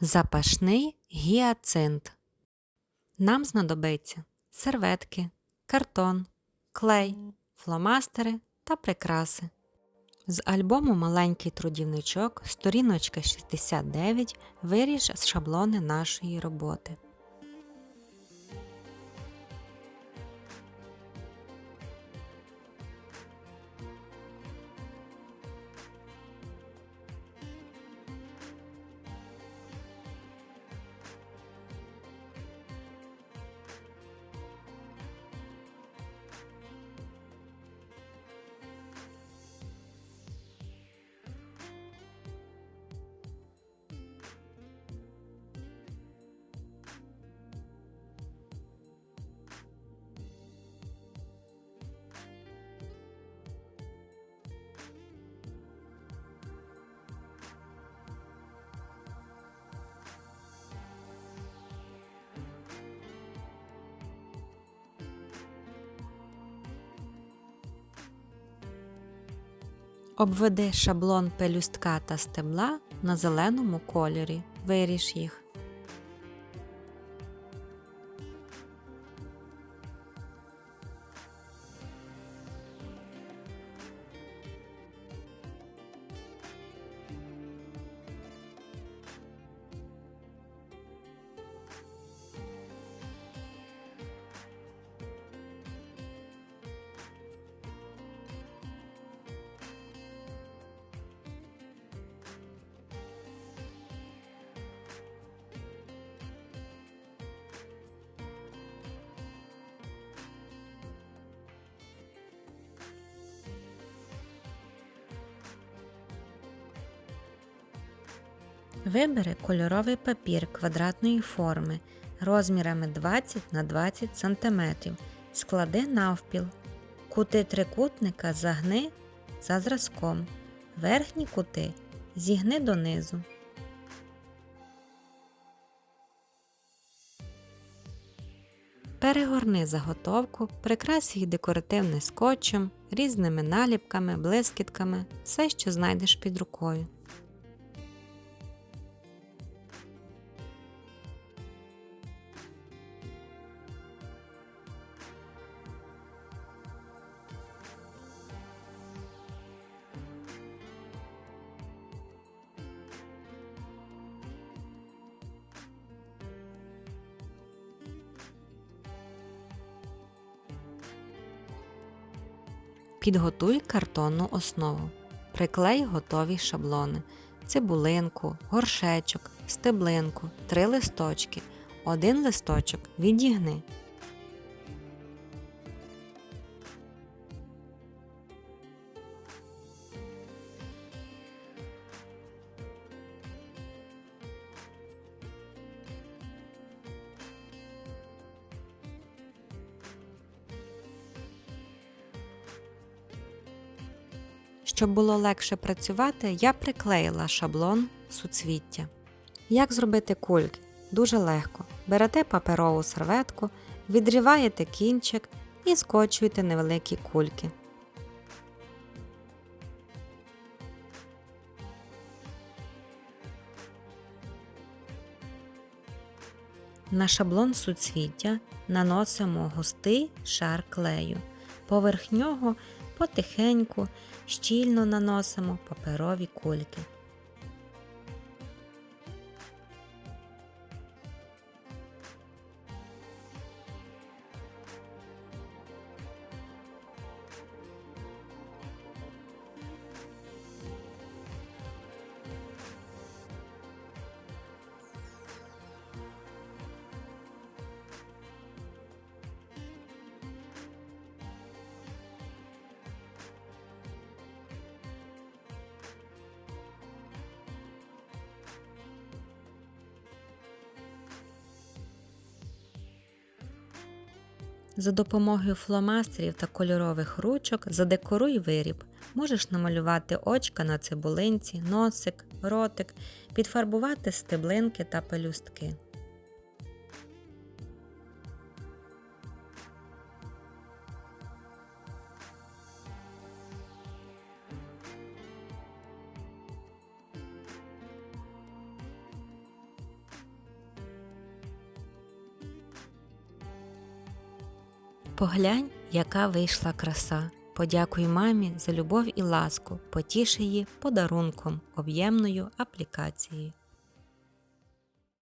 Запашний гіацинт. Нам знадобиться серветки, картон, клей, фломастери та прикраси. З альбому Маленький трудівничок, сторіночка 69, виріж шаблони нашої роботи. Обведи шаблон пелюстка та стебла на зеленому кольорі. Виріж їх. Вибери кольоровий папір квадратної форми розмірами 20 на 20 см. Склади навпіл. Кути трикутника загни за зразком. Верхні кути зігни донизу. Перегорни заготовку, прикрась їх декоративним скотчем, різними наліпками, блискітками, все, що знайдеш під рукою. Підготуй картонну основу. Приклей готові шаблони, цибулинку, горшечок, стеблинку, три листочки. Один листочок відігни. Щоб було легше працювати, я приклеїла шаблон суцвіття. Як зробити кульки? Дуже легко. Берете паперову серветку, відріваєте кінчик і скочуєте невеликі кульки. На шаблон суцвіття наносимо густий шар клею. Поверх нього потихеньку щільно наносимо паперові кульки. За допомогою фломастерів та кольорових ручок задекоруй виріб. Можеш намалювати очка на цибулинці, носик, ротик, підфарбувати стеблинки та пелюстки. Поглянь, яка вийшла краса. Подякуй мамі за любов і ласку, потіши її подарунком, об'ємною аплікацією.